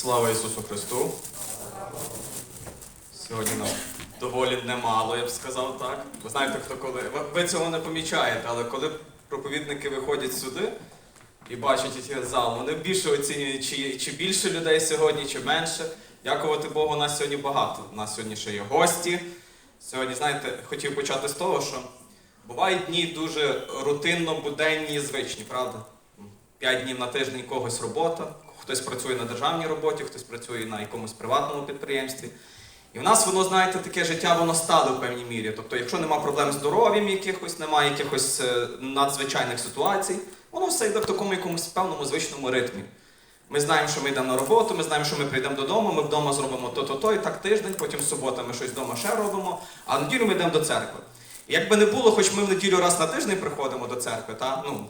Слава Ісусу Христу! Сьогодні нас доволі немало, я б сказав так. Ви знаєте, хто коли. ви- цього не помічаєте, але коли проповідники виходять сюди і бачать зал, вони більше оцінюють, чи, чи більше людей сьогодні, чи менше. Дякувати Богу, нас сьогодні багато. У нас сьогодні ще є гості. Сьогодні, знаєте, хотів почати з того, що бувають дні дуже рутинно, буденні і звичні, правда? П'ять днів на тиждень когось робота, хтось працює на державній роботі, хтось працює на якомусь приватному підприємстві. І в нас воно, знаєте, таке життя, воно стало в певній мірі. Тобто, якщо нема проблем з здоров'ям якихось, немає якихось е, надзвичайних ситуацій, воно все йде в такому якомусь певному звичному ритмі. Ми знаємо, що ми йдемо на роботу, ми знаємо, що ми прийдемо додому, ми вдома зробимо то-то-то, і так тиждень, потім субота ми щось вдома ще робимо, а неділю ми йдемо до церкви. І як би не було, хоч ми в неділю раз на тиждень приходимо до церкви, та? Ну,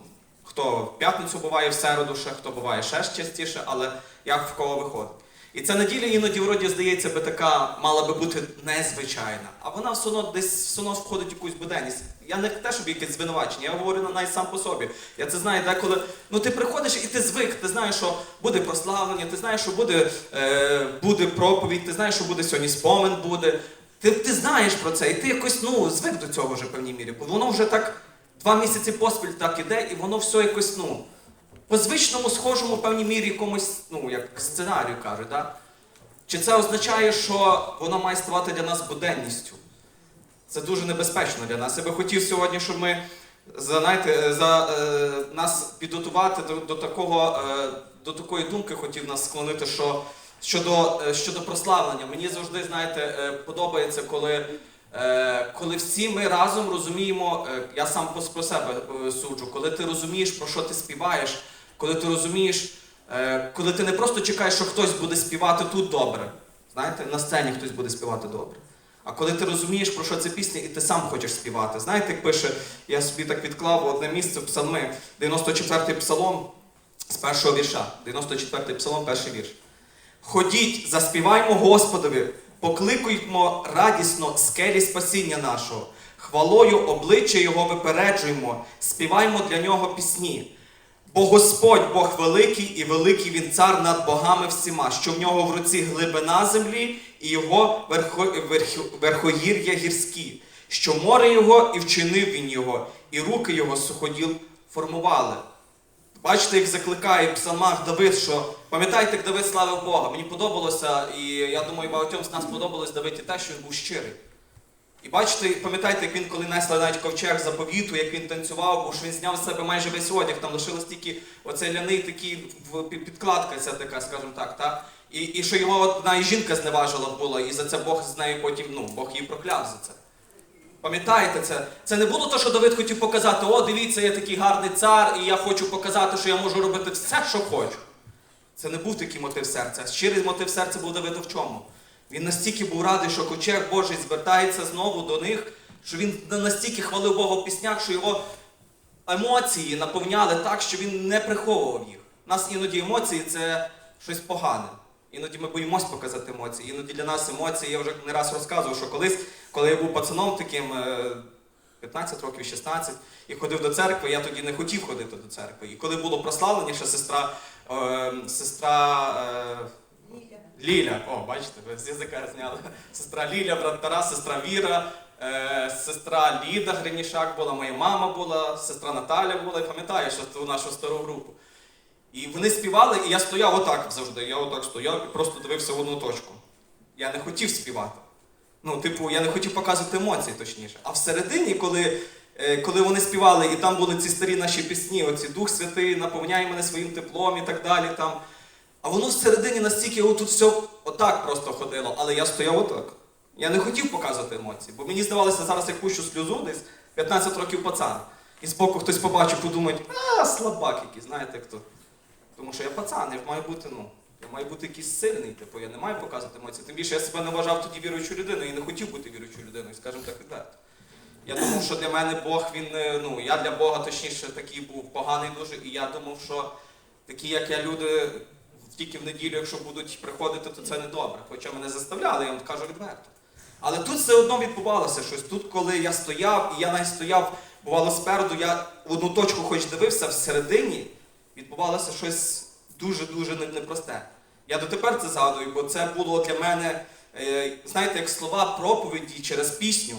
хто в п'ятницю буває в середу, ще, хто буває ще частіше, але як в кого виходить. І ця неділя іноді вроді здається би така мала би бути незвичайна, а вона все одно десь все одно входить в якусь буденність. Я не те, щоб якесь звинувачення, я говорю навіть сам по собі. Я це знаю деколи. Ну ти приходиш і ти звик, ти знаєш, що буде прославлення, ти знаєш, що буде, е, буде проповідь, ти знаєш, що буде сьогодні спомин буде. Ти, ти знаєш про це, і ти якось ну, звик до цього вже в певній мірі. Бо воно вже так два місяці поспіль так іде, і воно все якось, ну, по звичному, схожому в певній мірі якомусь, ну, як сценарію кажуть, да? Чи це означає, що воно має ставати для нас буденністю? Це дуже небезпечно для нас. Я би хотів сьогодні, щоб ми знаєте, за е, нас підготувати до, до, такого, е, до такої думки, хотів нас склонити, що щодо, е, щодо прославлення. Мені завжди, знаєте, е, подобається, коли, коли всі ми разом розуміємо, е, я сам про себе е, суджу, коли ти розумієш, про що ти співаєш, коли ти розумієш, е, коли ти не просто чекаєш, що хтось буде співати тут добре. Знаєте, на сцені хтось буде співати добре. А коли ти розумієш, про що це пісня, і ти сам хочеш співати. Знаєте, як пише, я собі так відклав одне місце псалми, 94-й псалом з першого вірша. 94-й псалом, перший вірш. Ходіть, заспіваймо Господові, покликуймо радісно скелі спасіння нашого, хвалою обличчя Його випереджуємо, співаймо для нього пісні. Бо Господь Бог великий і великий Він цар над богами всіма, що в нього в руці глибина землі і його верхо, верхо, верхогір'я гірські, що море його і вчинив він його, і руки його суходіл формували. Бачите, як закликає псалмах Давид, що пам'ятаєте, як Давид славив Бога. Мені подобалося, і я думаю, багатьом з нас подобалось Давид і те, що він був щирий. І бачите, пам'ятаєте, як він коли несли навіть ковчег заповіту, як він танцював, бо що він зняв з себе майже весь одяг, там лишилось тільки оцей ляний такий підкладка, ця така, скажімо так, та? І, і що його одна і жінка зневажила була, і за це Бог з нею потім, ну, Бог її прокляв за це. Пам'ятаєте це? Це не було те, що Давид хотів показати, о, дивіться, я такий гарний цар, і я хочу показати, що я можу робити все, що хочу. Це не був такий мотив серця. Щирий мотив серця був Давида в чому? Він настільки був радий, що ковчег Божий звертається знову до них, що він настільки хвалив Бога в піснях, що його емоції наповняли так, що він не приховував їх. У нас іноді емоції це щось погане. Іноді ми боїмось показати емоції. Іноді для нас емоції, я вже не раз розказував, що колись, коли я був пацаном таким, е, 15 років, 16, і ходив до церкви, я тоді не хотів ходити до церкви. І коли було прославлення, ще сестра, е, сестра е, Ліля, о, бачите, ви з язика зняли. Сестра Ліля, брат Тарас, сестра Віра, е, сестра Ліда Гринішак була, моя мама була, сестра Наталя була, і пам'ятаю, що ту нашу стару групу. І вони співали, і я стояв отак завжди. Я отак стояв і просто дивився в одну точку. Я не хотів співати. Ну, типу, я не хотів показувати емоції, точніше. А всередині, коли, е, коли вони співали, і там були ці старі наші пісні, оці Дух Святий, наповняє мене своїм теплом і так далі. Там. А воно всередині настільки отут все отак просто ходило, але я стояв отак. Я не хотів показувати емоції, бо мені здавалося, зараз я пущу сльозу десь 15 років пацан. І збоку хтось побачив, подумає, а, слабак який, знаєте хто. Тому що я пацан, я маю бути, ну, я маю бути якийсь сильний, типу, я не маю показувати емоції. Тим більше я себе не вважав тоді віруючою людиною і не хотів бути віруючою людиною, скажімо так відверто. Я думав, що для мене Бог, він, е, ну, я для Бога точніше такий був поганий дуже, і я думав, що такі, як я, люди, тільки в неділю, якщо будуть приходити, то це не добре. Хоча мене заставляли, я вам кажу відверто. Але тут все одно відбувалося щось. Тут, коли я стояв, і я навіть стояв, бувало спереду, я в одну точку хоч дивився, всередині відбувалося щось дуже-дуже непросте. Я дотепер це згадую, бо це було для мене, е, знаєте, як слова проповіді через пісню.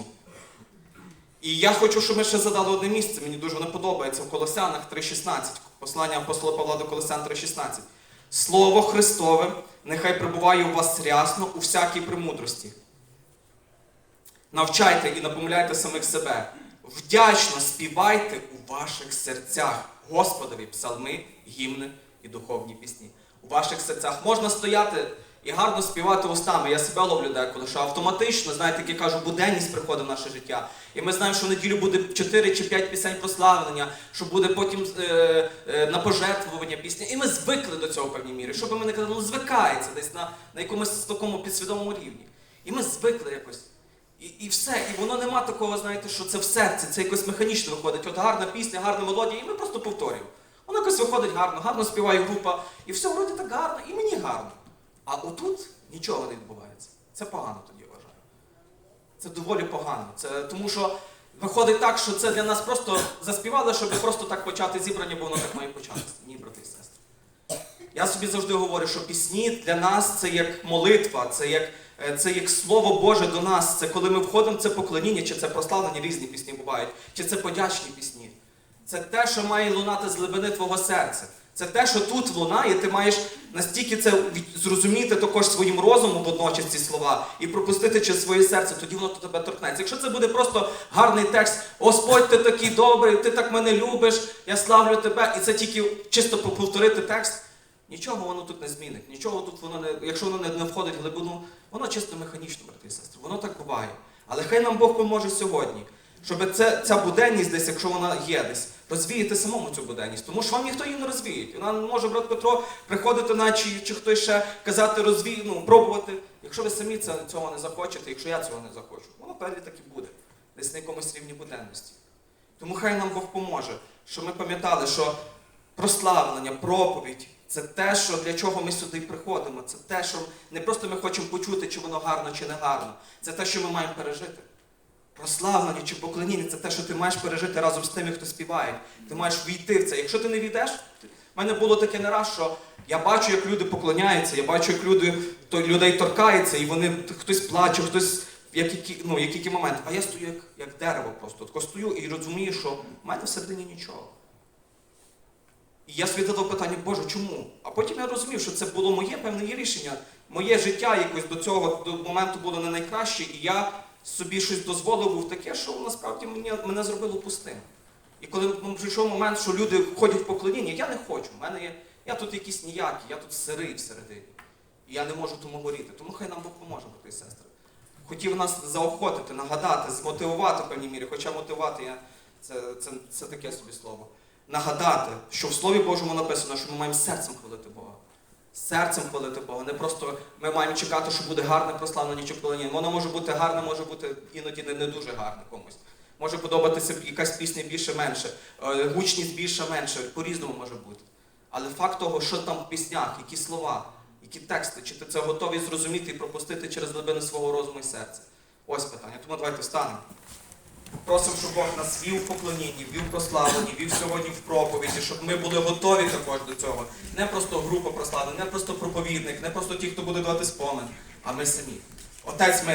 І я хочу, щоб ми ще задали одне місце. Мені дуже не подобається в Колосянах 3.16. Послання апостола Павла до Колосян 3.16. Слово Христове нехай пребуває у вас рясно у всякій премудрості. Навчайте і напомляйте самих себе. Вдячно співайте у ваших серцях Господові псалми, гімни і духовні пісні. У ваших серцях можна стояти і гарно співати устами. Я себе ловлю деколи, що автоматично, знаєте, як я кажу, буденність приходить в наше життя. І ми знаємо, що в неділю буде 4 чи 5 пісень прославлення, що буде потім е, е, на пожертвування пісня. І ми звикли до цього в певній мірі. Що би ми не казали, ну звикається десь на, на якомусь такому підсвідомому рівні. І ми звикли якось. І, і все, і воно нема такого, знаєте, що це в серці, це якось механічно виходить. От гарна пісня, гарна мелодія, і ми просто повторюємо. Воно якось виходить гарно, гарно співає група, і все вроді так гарно, і мені гарно. А отут нічого не відбувається. Це погано тоді вважаю. Це доволі погано. Це тому що виходить так, що це для нас просто заспівали, щоб просто так почати зібрання, бо воно так має початися. Ні, брати і сестри. Я собі завжди говорю, що пісні для нас це як молитва, це як, це як Слово Боже до нас. Це коли ми входимо це поклоніння, чи це прославлення, різні пісні бувають, чи це подячні пісні. Це те, що має лунати з глибини твого серця. Це те, що тут лунає, ти маєш настільки це зрозуміти також своїм розумом водночас ці слова і пропустити через своє серце, тоді воно тебе торкнеться. Якщо це буде просто гарний текст, Господь, ти такий добрий, ти так мене любиш, я славлю тебе, і це тільки чисто повторити текст, нічого воно тут не змінить. Нічого тут воно не, якщо воно не, входить в глибину, воно чисто механічно, брати і сестри. Воно так буває. Але хай нам Бог поможе сьогодні, щоб це, ця буденність десь, якщо вона є десь, розвіяти самому цю буденність. Тому що вам ніхто її не розвіє. Вона не може, брат Петро, приходити на чи, хтось ще казати, розвій, ну, пробувати. Якщо ви самі цього не захочете, якщо я цього не захочу, воно певні так і буде. Десь на якомусь рівні буденності. Тому хай нам Бог поможе, щоб ми пам'ятали, що прославлення, проповідь це те, що для чого ми сюди приходимо. Це те, що не просто ми хочемо почути, чи воно гарно, чи не гарно. Це те, що ми маємо пережити. Прославлення чи поклоніння це те, що ти маєш пережити разом з тими, хто співає. Ти маєш війти в це. Якщо ти не війдеш, в мене було таке не раз, що я бачу, як люди поклоняються, я бачу, як люди, то, людей торкається, і вони хтось плаче, хтось в які, ну, які момент. А я стою як, як дерево просто. Тако стою і розумію, що в мене всередині нічого. І я собі задав питання, Боже, чому? А потім я розумів, що це було моє певне рішення. Моє життя якось до цього до моменту було не найкраще, і я собі щось дозволив був таке, що насправді мені, мене зробило пустим. І коли прийшов момент, що люди ходять в поклоніння, я не хочу. У мене є, я тут якийсь ніякий, я тут сирий всередині. І я не можу тому горіти. Тому хай нам Бог поможе, брати і сестри. Хотів нас заохотити, нагадати, змотивувати в певній мірі, хоча мотивувати я, це, це, це таке собі слово. Нагадати, що в Слові Божому написано, що ми маємо серцем хвалити Бога. Серцем хвалити Бога. Не просто ми маємо чекати, що буде гарне прославлення чи поклоніння. Воно може бути гарне, може бути іноді не, не дуже гарне комусь. Може подобатися якась пісня більше-менше, е, гучність більше-менше, по-різному може бути. Але факт того, що там в піснях, які слова, які тексти, чи ти це готовий зрозуміти і пропустити через глибини свого розуму і серця. Ось питання. Тому давайте встанемо. Просимо, щоб Бог нас вів в поклонінні, вів прославлені, вів сьогодні в проповіді, щоб ми були готові також до цього. Не просто група прославлення, не просто проповідник, не просто ті, хто буде давати спомин, а ми самі. Отець ми.